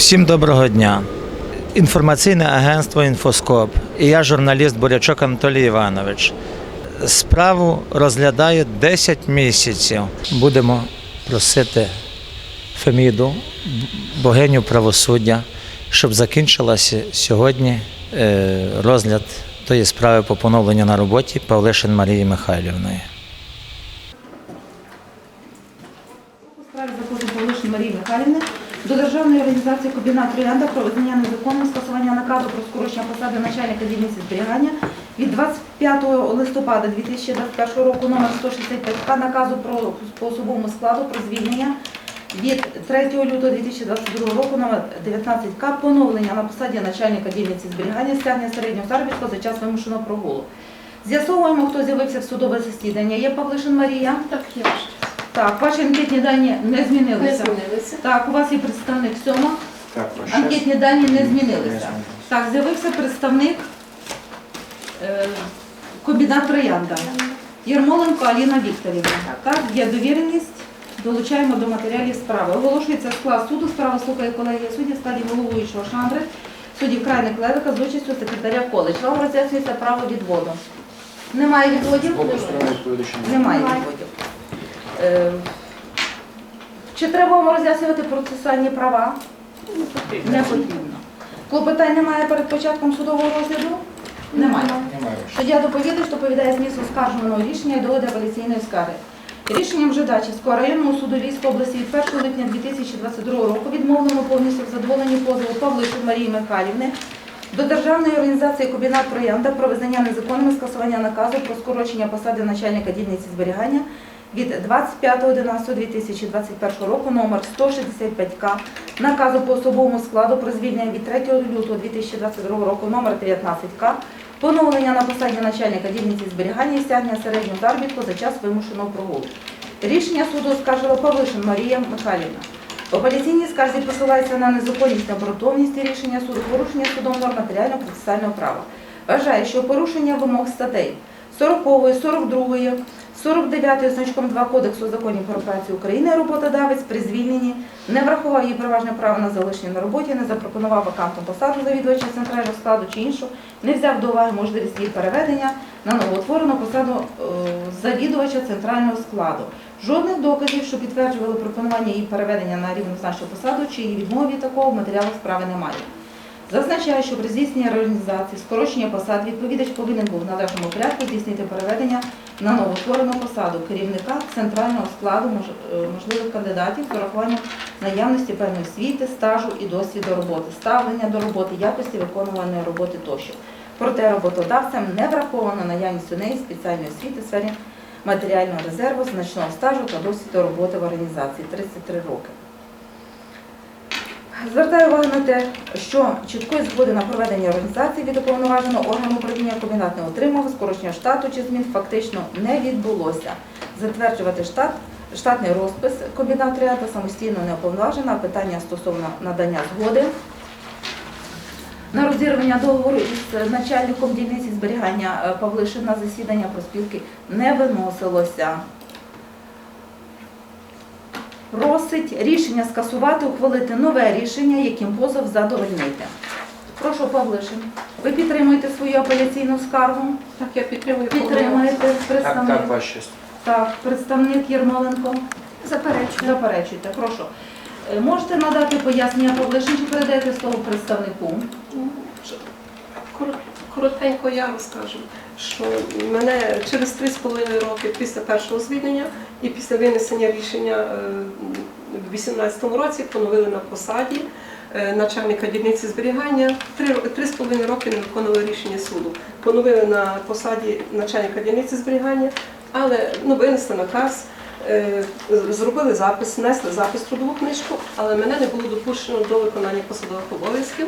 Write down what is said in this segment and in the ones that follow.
Всім доброго дня. Інформаційне агентство Інфоскоп і я журналіст Бурячок Анатолій Іванович. Справу розглядаю 10 місяців. Будемо просити Феміду, богиню правосуддя, щоб закінчилася сьогодні е, розгляд тої справи по поновленню на роботі Павлишин Марії Михайлівної. У справі заходить Павлишин Марії Михайлівни до Державної організації Комбінат Троянда про визнання незаконним скасування наказу про скорочення посади начальника дільниці зберігання від 25 листопада 2021 року номер 165 наказу про по особовому складу про звільнення від 3 лютого 2022 року номер 19К поновлення на посаді начальника дільниці зберігання стягнення середнього заробітку за час вимушеного прогулу. З'ясовуємо, хто з'явився в судове засідання. Є Павлишин Марія. Так, є. Так, ваші анкетні дані не змінилися. Не змінилися. Так, у вас є представник сьома. Так, ваш Анкетні дані не змінилися. Так, з'явився представник е, комбінат Троянда. Єрмоленко Аліна Вікторівна. Так, є довіреність. Долучаємо до матеріалів справи. Оголошується склад суду. Справа слухає колегія судді стадії головуючого Шандри, судді Крайник Левика з участю секретаря коледж. Вам роз'яснюється право відводу. Немає відводів? Немає. відводів. Е, Чи треба вам роз'яснювати процесуальні права? Не потрібно. Клопотань немає перед початком судового розгляду? Немає. Суддя доповідач доповідає зміст оскаржуваного рішення і доводи апеляційної скарги. Рішенням Жидачівського районного суду Львівської області від 1 липня 2022 року відмовлено повністю в задоволенні позову Павлишин Марії Михайлівни до Державної організації Комбінат Троянда про визнання незаконним скасування наказу про скорочення посади начальника дільниці зберігання від 25.11.2021 року номер 165К наказу по особовому складу про звільнення від 3 лютого 2022 року номер 19К поновлення на посаді начальника дільниці зберігання і стягнення середнього заробітку за час вимушеного прогулу. Рішення суду оскаржила Павлишин Марія Михайлівна. В скарзі посилається на незаконність та обґрунтованість рішення суду, порушення судом норм матеріального процесуального права. Вважає, що порушення вимог статей 40, 42, 49 значком 2 Кодексу законів про працю України роботодавець при звільненні не врахував її переважне право на залишення на роботі, не запропонував вакантну посаду завідувача центрального складу чи іншу, не взяв до уваги можливість її переведення на новоутворену посаду е, завідувача центрального складу. Жодних доказів, що підтверджували пропонування її переведення на рівнозначну посаду чи її відмови від такого в матеріалах справи немає. Зазначає, що при здійсненні реорганізації, скорочення посад відповідач повинен був в належному порядку здійснити переведення на новоутворену посаду керівника центрального складу е, можливих кандидатів з урахуванням наявності певної освіти, стажу і досвіду роботи, ставлення до роботи, якості виконуваної роботи тощо. Проте роботодавцям не враховано наявність у неї спеціальної освіти в сфері матеріального резерву, значного стажу та досвіду роботи в організації 33 роки. Звертаю увагу на те, що чіткої згоди на проведення організації від уповноваженого органу управління комбінат не отримав, скорочення штату чи змін фактично не відбулося. Затверджувати штат, штатний розпис комбінат ряду самостійно не уповноважена, питання стосовно надання згоди на розірвання договору із начальником дільниці зберігання е, Павлишин на засідання проспілки не виносилося. Просить рішення скасувати, ухвалити нове рішення, яким позов задовольнити. Прошу, Павлишин, ви підтримуєте свою апеляційну скаргу? Так, я підтримую. Підтримуєте Так, представник? так, ваш честь. Так, представник Єрмоленко. Заперечую. Заперечуйте, прошу. Е, Можете надати пояснення Павлишин, чи передаєте слово представнику? Кор- Коротенько я розкажу, що мене через 3,5 роки після першого звільнення і після винесення рішення е, в 2018 році поновили на посаді е, начальника дільниці зберігання. Три з половиною роки не виконували рішення суду. Поновили на посаді начальника дільниці зберігання, але ну, винесли наказ. е, Зробили запис, внесли запис трудову книжку, але мене не було допущено до виконання посадових обов'язків.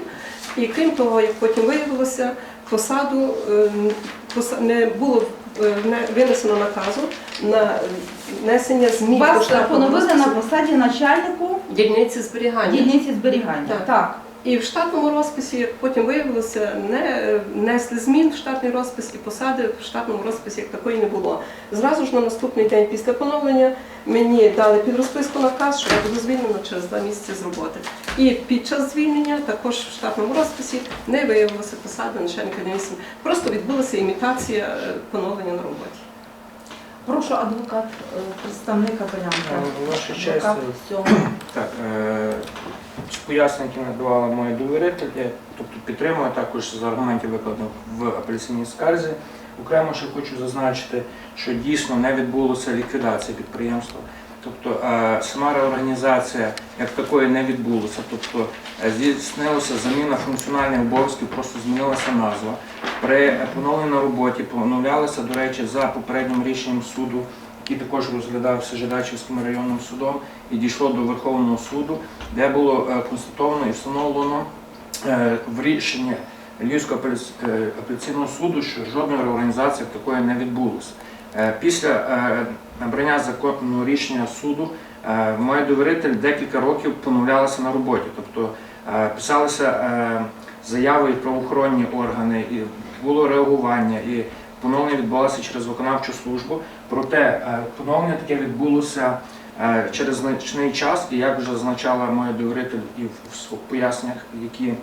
І крім того, як потім виявилося, посаду е, поса- не було е, не- винесено наказу на внесення змін Вас поновили на посаді начальнику дільниці зберігання. дільниці зберігання. Так. Так. І в штатному розписі, як потім виявилося, не внесли змін в штатний розпис і посади в штатному розписі як такої не було. Зразу ж на наступний день після поновлення мені дали під розписку наказ, що я буду звільнена через два місяці з роботи. І під час звільнення також в штатному розписі не виявилося посади начальника дільниці. Просто відбулася імітація е, поновлення на роботі. Прошу адвокат, е, представник. Е, Ваша честь, Адвокат е. Так, е, пояснень, які надавала моя довіритель, я тобто підтримую також з аргументів викладених в апеляційній скарзі. Окремо ще хочу зазначити, що дійсно не відбулося ліквідація підприємства. Тобто е, сама реорганізація як такої не відбулося. Тобто е, здійснилася заміна функціональних обов'язків, просто змінилася назва. При поновленні на роботі поновлялися, до речі, за попереднім рішенням суду, який також розглядався Жидачівським районним судом і дійшло до Верховного суду, де було е, констатовано і встановлено е, в рішенні Львівського е, апеляційного суду, що жодної реорганізації такої не відбулося. Після набрання законного рішення суду моя довіритель декілька років поновлялася на роботі, тобто писалися заяви і правоохоронні органи, і було реагування, і поновлення відбувалося через виконавчу службу. Проте е, поновлення таке відбулося е, через значний час, і як вже зазначала моя довіритель і в поясненнях, які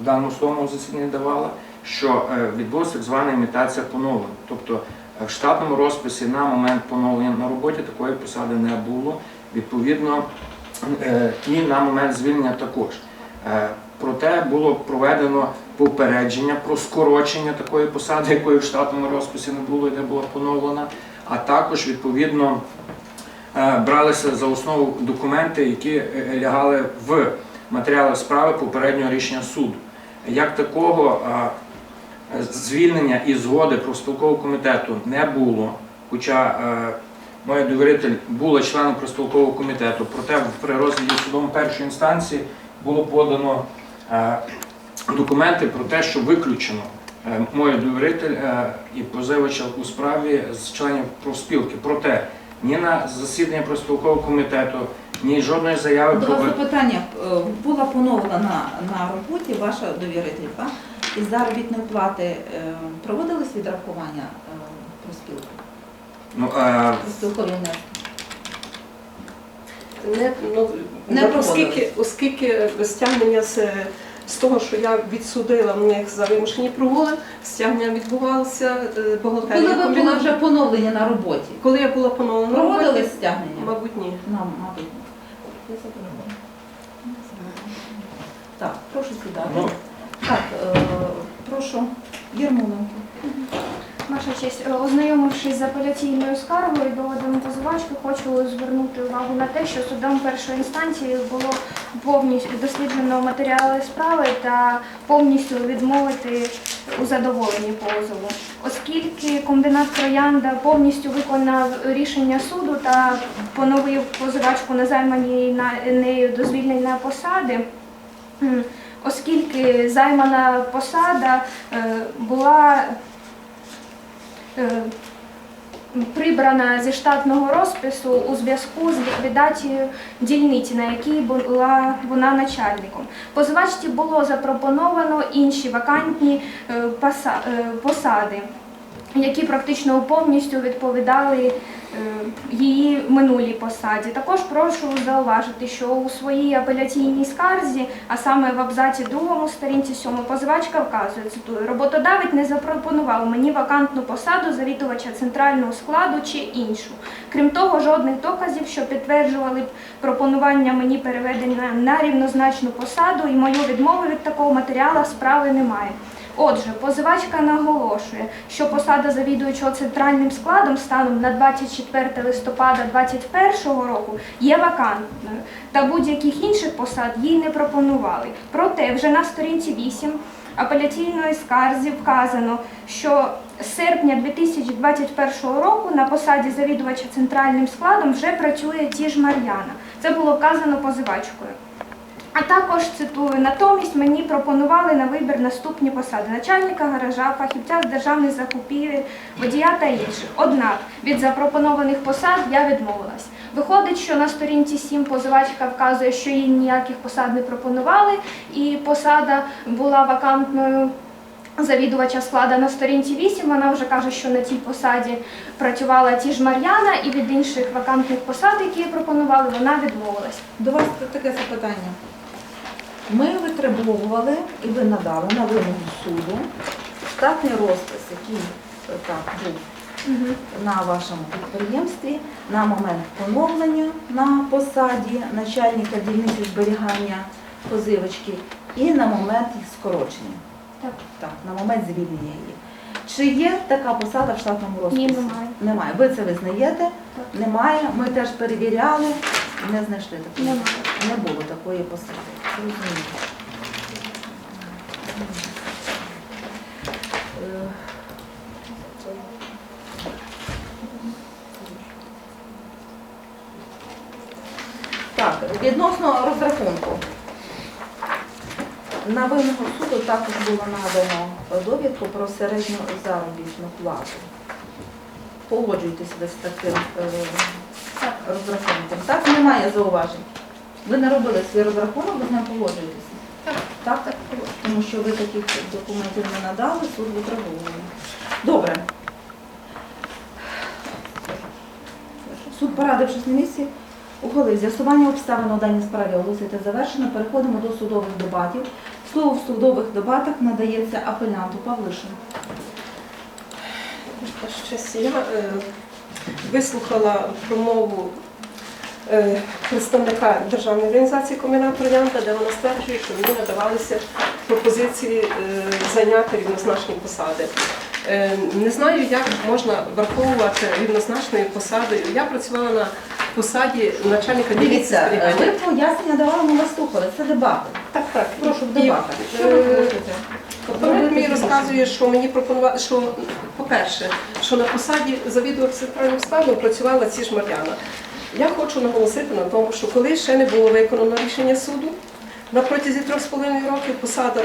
в даному судовому засіданні давала, що е, відбулася так звана імітація поновлення. Тобто в штатному розписі на момент поновлення на роботі такої посади не було. Відповідно, і на момент звільнення також. Проте було проведено попередження про скорочення такої посади, якої в штатному розписі не було і де була поновлена, а також відповідно е, бралися за основу документи, які е, лягали в матеріали справи попереднього рішення суду. Як такого е, звільнення і згоди профспілкового комітету не було, хоча моя довіритель була членом профспілкового комітету, проте при розгляді судом першої інстанції було подано документи про те, що виключено е, моя довіритель е, і позивача у справі з членів профспілки. Проте ні на засідання профспілкового комітету, ні жодної заяви До про вас запитання. Е, Була поновлена на роботі ваша довірителька. Із заробітної плати проводились відрахування профспілки? ну, е, Профспілкові внески? Не, ну, Не ну, оскільки, оскільки стягнення з, з того, що я відсудила в них за вимушені прогули, стягнення відбувалося бухгалтерія. Коли ви були вже поновлені на роботі? Коли я була поновлена на роботі? Проводили стягнення? мабуть, ні. Нам, мабуть. Я забула. Так, прошу сідати. ну, Так, е, прошу, Єрмоленко. Ваша честь, е, ознайомившись з апеляційною скаргою доводом позивачки, хочу звернути увагу на те, що судом першої інстанції було повністю досліджено матеріали справи та повністю відмовити у задоволенні позову. Оскільки комбінат Троянда повністю виконав рішення суду та поновив позивачку на займані на- нею до звільнення посади, оскільки займана посада е, була прибрана зі штатного розпису у зв'язку з ліквідацією дільниці, на якій була вона начальником. Позивачці було запропоновано інші вакантні е, е, посади, які практично повністю відповідали е, її минулій посаді. Також прошу зауважити, що у своїй апеляційній скарзі, а саме в абзаці 2 сторінці 7 позивачка вказує, цитую, роботодавець не запропонував мені вакантну посаду завідувача центрального складу чи іншу. Крім того, жодних доказів, що підтверджували б пропонування мені переведення на рівнозначну посаду і мою відмову від такого матеріалу справи немає. Отже, позивачка наголошує, що посада завідуючого центральним складом станом на 24 листопада 2021 року є вакантною, та будь-яких інших посад їй не пропонували. Проте вже на сторінці 8 апеляційної скарзі вказано, що з серпня 2021 року на посаді завідувача центральним складом вже працює ті ж Мар'яна. Це було вказано позивачкою. А також цитую, натомість мені пропонували на вибір наступні посади начальника гаража, фахівця з державних закупівель, водія та інших. Однак від запропонованих посад я відмовилась. Виходить, що на сторінці 7 позивачка вказує, що їй ніяких посад не пропонували, і посада була вакантною завідувача складу на сторінці 8. Вона вже каже, що на тій посаді працювала ті ж Мар'яна, і від інших вакантних посад, які пропонували, вона відмовилась. До вас таке запитання. Ми витребовували і ви надали на вимогу суду штатний розпис, який е, так був на вашому підприємстві на момент поновлення на посаді начальника дільниці зберігання позивочки і на момент їх скорочення. Так. Так, на момент звільнення її. Чи є така посада в штатному розписі? Ні, немає. Немає. Ви це визнаєте? Так. Немає. Ми теж перевіряли, не знайшли такої. Немає. Не було такої посади. Зрозуміло. Е, Так, відносно розрахунку. На вимогу суду також було надано довідку про середню заробітну плату. Погоджуєтесь ви з таким е, розрахунком. Так, немає зауважень. Ви не робили свій розрахунок, ви з ним погоджуєтеся? Так. Так, так. Тому що ви таких документів не надали, суд витребовує. Добре. Суд, порадившись на місці, ухвалив з'ясування обставин у даній справі оголосити завершено. Переходимо до судових дебатів. Слово в судових дебатах надається апелянту Павлишину. Я вислухала промову е, представника державної організації Комбінат Троянда, де вона стверджує, що мені надавалися пропозиції е, зайняти рівнозначні посади. Е, Не знаю, як можна враховувати рівнозначною посадою. Я працювала на посаді начальника дільниці Дивіться, ви пояснення давали, ми вас слухали. Це дебати. Так, так. Прошу дебатах. Що ви хочете? Опонент мені розказує, що мені пропонували, що, по-перше, що на посаді завідувача центральним складом працювала ці ж Мар'яна. Я хочу наголосити на тому, що коли ще не було виконано рішення суду, на протязі трьох з половиною років посада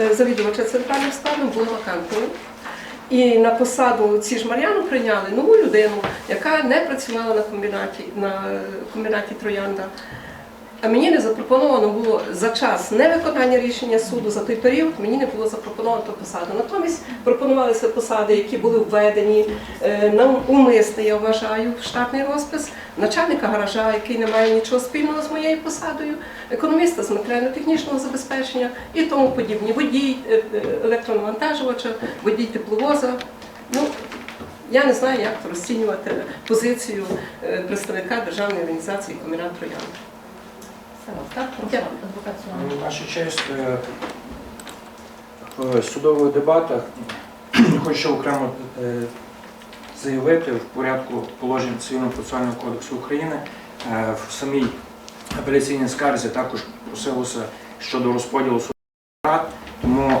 е, завідувача центральним складом була вакантною. І на посаду ці ж Мар'яну прийняли нову людину, яка не працювала на комбінаті, на е, комбінаті Троянда. А мені не запропоновано було за час невиконання рішення суду за той період, мені не було запропоновано ту посаду. Натомість пропонувалися посади, які були введені е, на умисне, я вважаю, в штатний розпис начальника гаража, який не має нічого спільного з моєю посадою, економіста з матеріально-технічного забезпечення і тому подібні. Водій е, е, електронавантажувача, водій тепловоза. Ну, я не знаю, як розцінювати позицію представника державної організації Комбінат Троян. Так, адвокат Соломон. Ваша честь, е, в судових дебатах хочу окремо е, заявити в порядку положень Цивільного процесуального кодексу України е, в самій апеляційній скарзі також просилося щодо розподілу судових рад, тому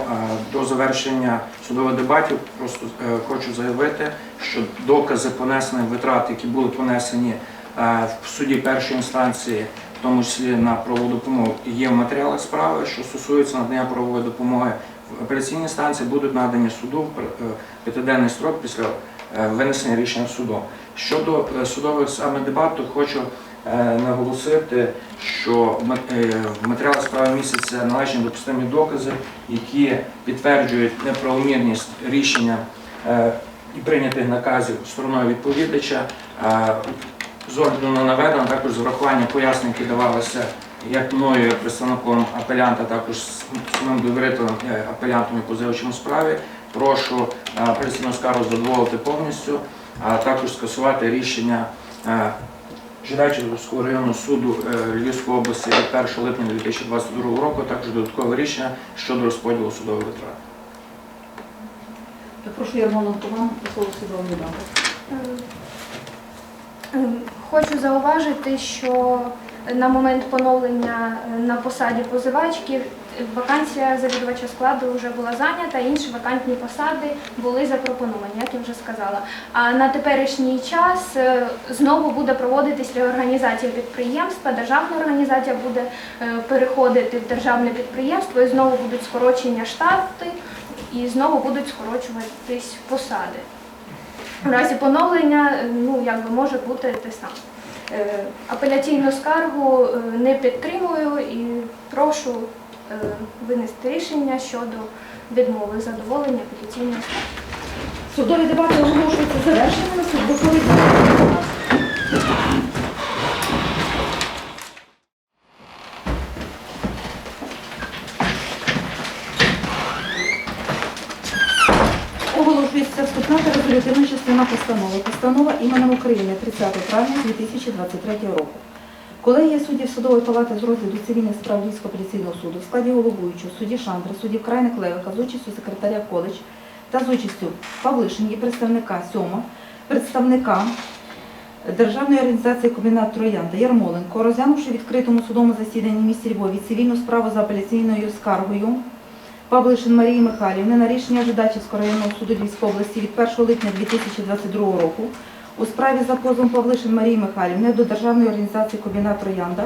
до завершення судових дебатів просто хочу заявити, що докази понесених витрат, які були понесені в суді першої інстанції в тому числі на правову допомогу, є в матеріалах справи, що стосується надання правової допомоги в апеляційній станції, будуть надані суду в е, п'ятиденний строк після е, винесення рішення суду. Щодо е, судових саме дебатів, хочу наголосити, що в мат- в матеріалах справи містяться належні допустимі докази, які підтверджують неправомірність рішення і прийнятих наказів стороною відповідача. З огляду на наведено, також з врахуванням пояснень, які давалися як мною, як представником апелянта, також з самим довірителем е, апелянтом і позивачем у справі. Прошу е, апеляційну скаргу задоволити повністю, а також скасувати рішення е, Жидачівського районного суду Львівської області від 1 липня 2022 року, також додаткове рішення щодо розподілу судових витрат. Я прошу Ярмоленко вам по слову судового дебату. Е, Хочу зауважити, що на момент поновлення е, на посаді позивачки е, вакансія завідувача складу вже була зайнята, інші вакантні посади були запропоновані, як я вже сказала. А на теперішній час е, знову буде проводитись реорганізація підприємства. Державна організація буде переходити в державне підприємство, і знову будуть скорочення штати, і знову будуть скорочуватись посади. В разі поновлення, е, ну якби може бути те саме. Е, Апеляційну скаргу е, не підтримую і прошу винести рішення щодо відмови задоволення апеляційної скарги. Судові дебати оголошуються завершеними, суд виходить на Оголошується вступна та частина постанови. Постанова іменем України 30 травня 2023 року. Колегія суддів судової палати з розгляду цивільних справ Львівського апеляційного суду в складі головуючого, судді Шандри, суддів Крайник Левика з участю секретаря коледж та з участю Павлишин, є представника сьома, представника Державної організації комбінат Троянда Ярмоленко, розглянувши відкритому судовому засіданні місті Львові цивільну справу за апеляційною скаргою Павлишин Марії Михайлівни на рішення Жидачівського районного суду Львівської області від 1 липня 2022 року у справі за позовом Павлишин Марії Михайлівни до Державної організації комбінат Троянда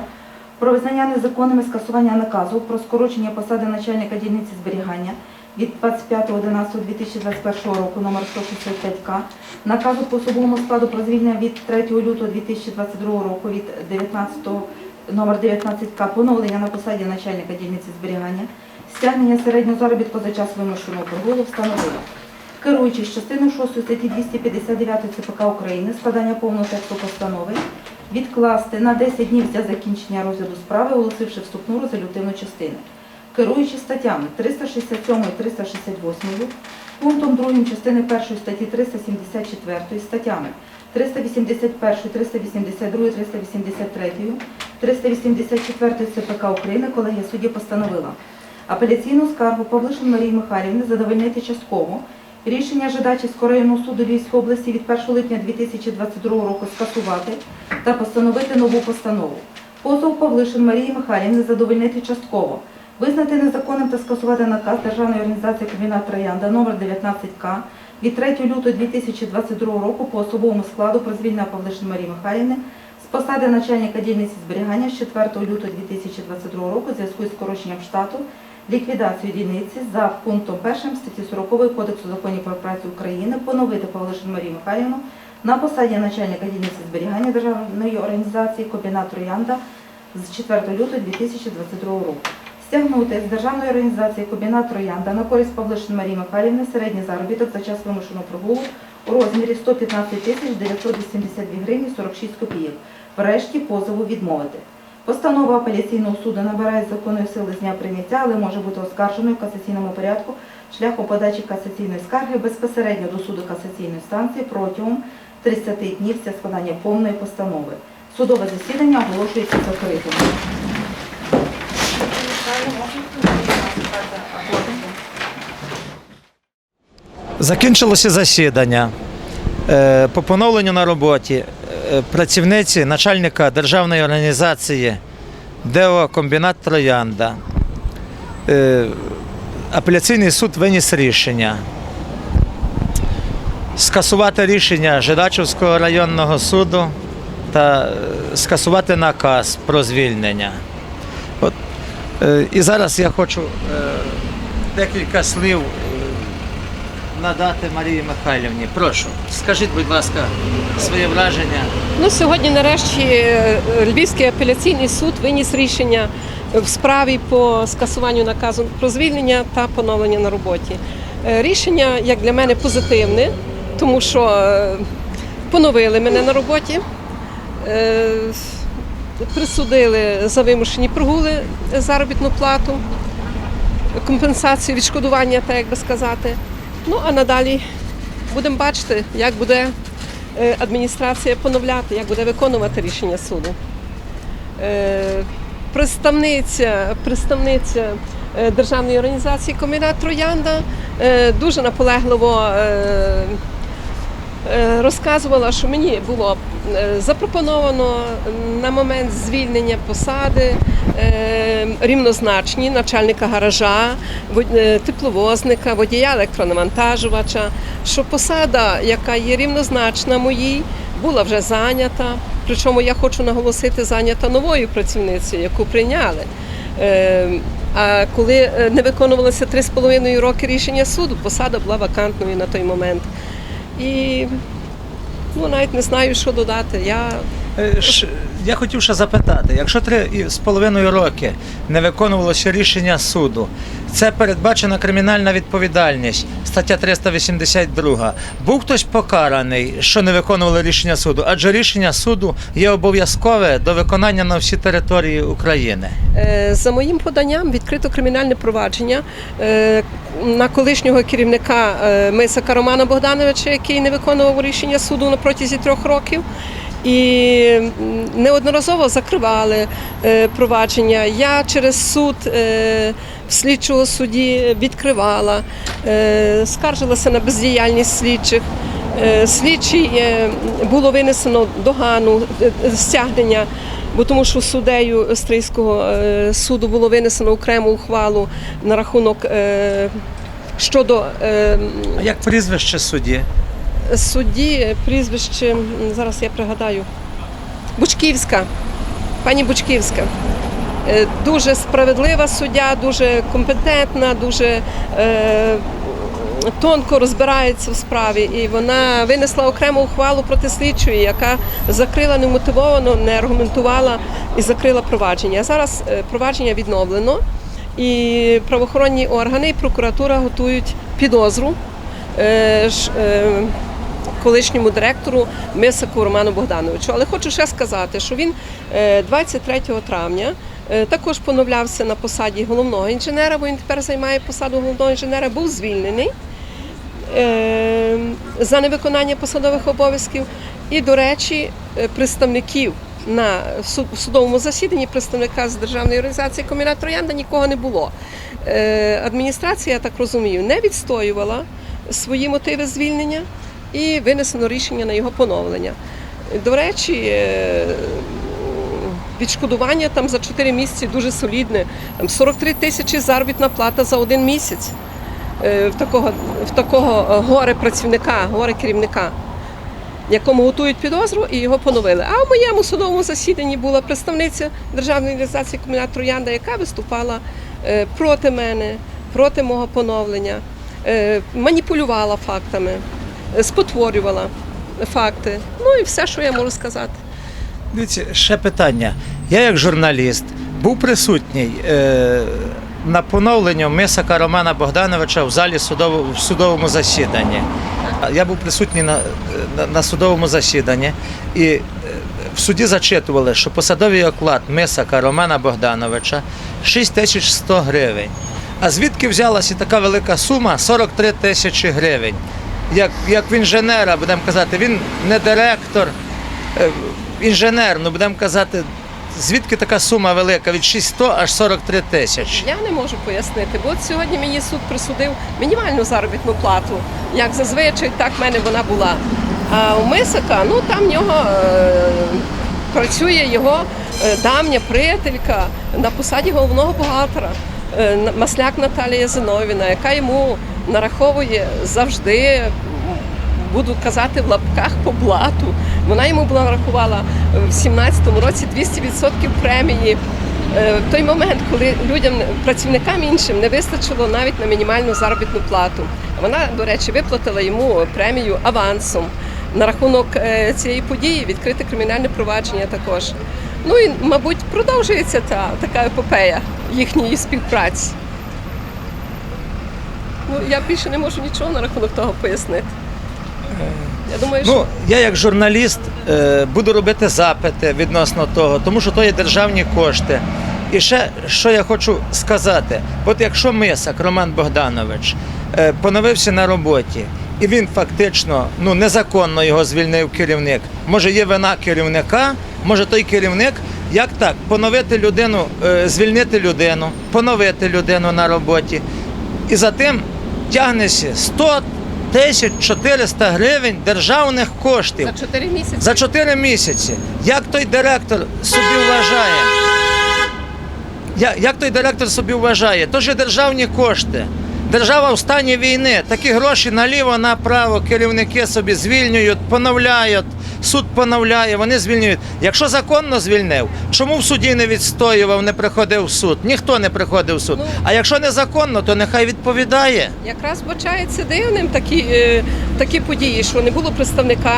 про визнання незаконними скасування наказу про скорочення посади начальника дільниці зберігання від 25.11.2021 року номер 165К, наказу по особовому складу про звільнення від 3 лютого 2022 року від 19 номер 19К, поновлення на посаді начальника дільниці зберігання, стягнення середнього заробітку за час вимушеного прогулу встановило. Керуючись частиною 6 статті 259 ЦПК України, складання повного тексту постанови, відкласти на 10 днів для закінчення розгляду справи, оголосивши вступну резолютивну частину. Керуючи статтями 367 і 368, пунктом 2 частини 1 статті 374, статтями 381, 382, 383, 384 ЦПК України колегія судді постановила апеляційну скаргу Павлишин Марії Михайлівни задовольнити частково. Рішення Жидачівського районного суду Львівської області від 1 липня 2022 року скасувати та постановити нову постанову. Позов Павлишин Марії Михайлівни задовольнити частково. Визнати незаконним та скасувати наказ Державної організації Комбінат Троянда номер 19К від 3 лютого 2022 року по особовому складу про звільнення Павлишин Марії Михайлівни з посади начальника дільниці зберігання з 4 лютого 2022 року в зв'язку з скороченням штату ліквідацію дільниці за пунктом 1 статті 40 Кодексу законів про працю України поновити Павлишин Марію Михайлівну на посаді начальника дільниці зберігання Державної організації Комбінат Троянда з 4 лютого 2022 року. Стягнути з Державної організації Комбінат Троянда на користь Павлишин Марії Михайлівни середній заробіток за час вимушеного прогулу у розмірі 115 тисяч 982 гривні 46 копійок. Врешті позову відмовити. Постанова апеляційного суду набирає законної сили з дня прийняття, але може бути оскарженою в касаційному порядку шляхом подачі касаційної скарги безпосередньо до суду касаційної станції протягом 30 днів для складання повної постанови. Судове засідання оголошується закритим. Закінчилося засідання. Е, По поновленню на роботі працівниці начальника державної організації ДЕО Комбінат Троянда. Е, Апеляційний суд виніс рішення скасувати рішення Жидачівського районного суду та е, скасувати наказ про звільнення. От, е, і зараз я хочу е, декілька слів е, надати Марії Михайлівні. Прошу, скажіть, будь ласка, своє враження. Ну, сьогодні, нарешті, е, Львівський апеляційний суд виніс рішення в справі по скасуванню наказу про звільнення та поновлення на роботі. Е, Рішення, як для мене, позитивне, тому що е, поновили мене на роботі, присудили за вимушені прогули заробітну плату, компенсацію, відшкодування, так як би сказати. Ну а надалі будемо бачити, як буде е, адміністрація поновляти, як буде виконувати рішення суду. Е, Представниця, представниця е, державної організації Комбінат Троянда дуже наполегливо розказувала, що мені було запропоновано на момент звільнення посади рівнозначні начальника гаража, е, тепловозника, водія електронавантажувача, що посада, яка є рівнозначна моїй, була вже зайнята. Причому я хочу наголосити, зайнята новою працівницею, яку прийняли. Е, А коли е, не виконувалося 3,5 роки рішення суду, посада була вакантною на той момент. І ну, навіть не знаю, що додати. Я Е, Я хотів ще запитати, якщо три з половиною роки не виконувалося рішення суду, це передбачена кримінальна відповідальність, стаття 382. Був хтось покараний, що не виконували рішення суду, адже рішення суду є обов'язкове до виконання на всій території України. Е, За моїм поданням відкрито кримінальне провадження е, на колишнього керівника е, Мисака Романа Богдановича, який не виконував рішення суду на протязі трьох років. І неодноразово закривали е, провадження. Я через суд е, слідчого суді відкривала, е, скаржилася на бездіяльність слідчих. Слідчий було винесено догану стягнення, бо тому що суддею Стрийського суду було винесено окрему ухвалу на рахунок щодо А як прізвище судді? Судді прізвище, зараз я пригадаю, Бучківська, пані Бучківська. Е, Дуже справедлива суддя, дуже компетентна, дуже е, тонко розбирається в справі. І вона винесла окрему ухвалу проти слідчої, яка закрила немотивовано, не аргументувала і закрила провадження. Зараз е, провадження відновлено, і правоохоронні органи і прокуратура готують підозру. е, е, колишньому директору Мисаку Роману Богдановичу. Але хочу ще сказати, що він е, 23 травня е, також поновлявся на посаді головного інженера, бо він тепер займає посаду головного інженера, був звільнений е, за невиконання посадових обов'язків. І, до речі, е, представників на судовому засіданні представника з державної організації Комбінат Троянда нікого не було. Е, Адміністрація, я так розумію, не відстоювала свої мотиви звільнення і винесено рішення на його поновлення. До речі, е, відшкодування там за 4 місяці дуже солідне. Там 43 тисячі заробітна плата за один місяць е, в такого, в такого горе працівника, горе керівника, якому готують підозру і його поновили. А в моєму судовому засіданні була представниця Державної організації Комбінат Троянда, яка виступала е, проти мене, проти мого поновлення, е, маніпулювала фактами, е, спотворювала факти. Ну і все, що я можу сказати. Дивіться, ще питання. Я як журналіст був присутній е, на поновленні Мисака Романа Богдановича в залі судово, в судовому засіданні. Я був присутній на, на, на судовому засіданні і е, в суді зачитували, що посадовий оклад Мисака Романа Богдановича 6100 гривень. А звідки взялася така велика сума 43 тисячі гривень? Як, як в інженера, будемо казати, він не директор, е, інженер, ну будемо казати, звідки така сума велика від 600 аж 43 тисячі? Я не можу пояснити, бо от сьогодні мені суд присудив мінімальну заробітну плату. Як зазвичай, так в мене вона була. А у Мисака, ну там в нього е, працює його е, давня приятелька на посаді головного бухгалтера. Е, Масляк Наталія Зиновіна, яка йому нараховує завжди, буду казати в лапках по блату. Вона йому була нарахувала в 17-му році 200% премії. Е, В той момент, коли людям, працівникам іншим не вистачило навіть на мінімальну заробітну плату. Вона, до речі, виплатила йому премію авансом. На рахунок е, цієї події відкрите кримінальне провадження також. Ну і, мабуть, продовжується та така епопея їхньої співпраці. Ну, я більше не можу нічого на рахунок того пояснити. Я думаю, що Ну, я як журналіст е, буду робити запити відносно того, тому що то є державні кошти. І ще що я хочу сказати: от якщо Мисак Роман Богданович е, поновився на роботі, і він фактично ну незаконно його звільнив керівник. Може, є вина керівника, може той керівник. Як так? Поновити людину, е, звільнити людину, поновити людину на роботі. І за тим тягнеся 100 тисяч 400 гривень державних коштів за 4 місяці. за 4 місяці. Як той директор собі вважає? Як той директор собі вважає? То ж державні кошти. Держава в стані війни. Такі гроші наліво, направо керівники собі звільнюють, поновляють суд поновляє, вони звільнюють. Якщо законно звільнив, чому в суді не відстоював, не приходив в суд? Ніхто не приходив в суд. Ну. А якщо незаконно, то нехай відповідає. Якраз бачається дивним такі, е, такі події, що не було представника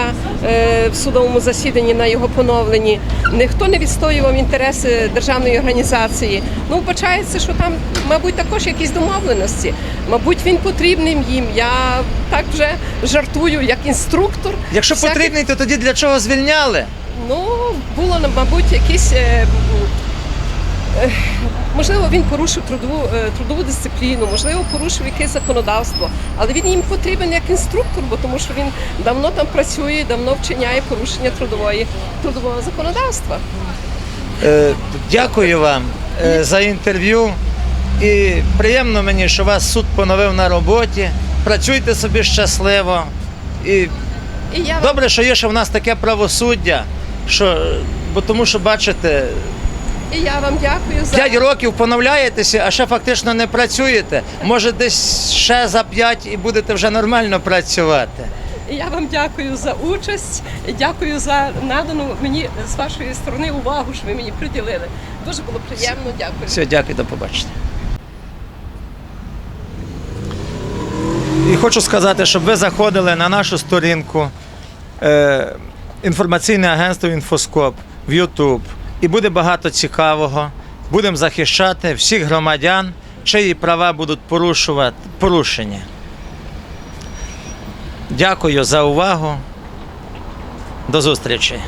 е, в судовому засіданні на його поновленні. Ніхто не відстоював інтереси державної організації. Ну, вбачається, що там, мабуть, також якісь домовленості. Мабуть, він потрібним їм. Я так вже жартую, як інструктор. Якщо Всяких- потрібний, то тоді для чого звільняли? Ну, було, мабуть, якісь. е, е, Можливо, він порушив трудову, е, трудову дисципліну, можливо, порушив якесь законодавство, але він їм потрібен як інструктор, бо тому що він давно там працює, давно вчиняє порушення трудової трудового законодавства. Е, Дякую вам е, за інтерв'ю. І приємно мені, що вас суд поновив на роботі. Працюйте собі щасливо. І І я вам добре, що є ще в нас таке правосуддя, що, бо тому що бачите, і я вам дякую за 5 років поновляєтеся, а ще фактично не працюєте. Може, десь ще за 5 і будете вже нормально працювати. і я вам дякую за участь, і дякую за надану мені з вашої сторони увагу, що ви мені приділили. Дуже було приємно. Дякую. Все, дякую, до побачення. Хочу сказати, щоб ви заходили на нашу сторінку е, інформаційне агентство Інфоскоп в YouTube. І буде багато цікавого. Будемо захищати всіх громадян, чиї права будуть порушувати, порушені. Дякую за увагу. До зустрічі.